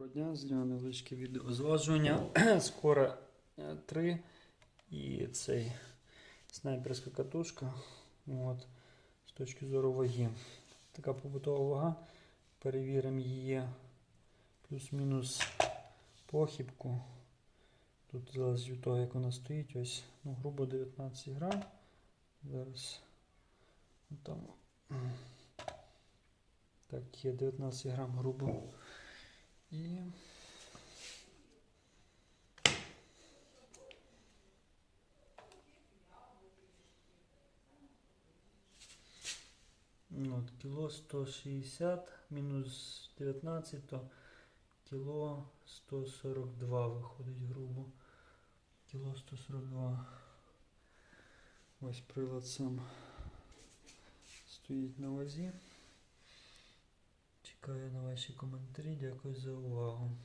Доброго дня, зняв невеличке відео зважування. Скоро 3 і цей снайперська катушка. От, з точки зору ваги. Така побутова вага. Перевіримо її плюс-мінус похибку. Тут залежить від того, як вона стоїть. Ось, ну, грубо 19 грам. Зараз ну, там. Так, є 19 грам грубо. І ну, от, кіло 160 мінус 19, то кіло 142 виходить грубо. Кіло 142. Ось прилад сам стоїть на вазі. Чекаю на ваші коментарі. Дякую за увагу.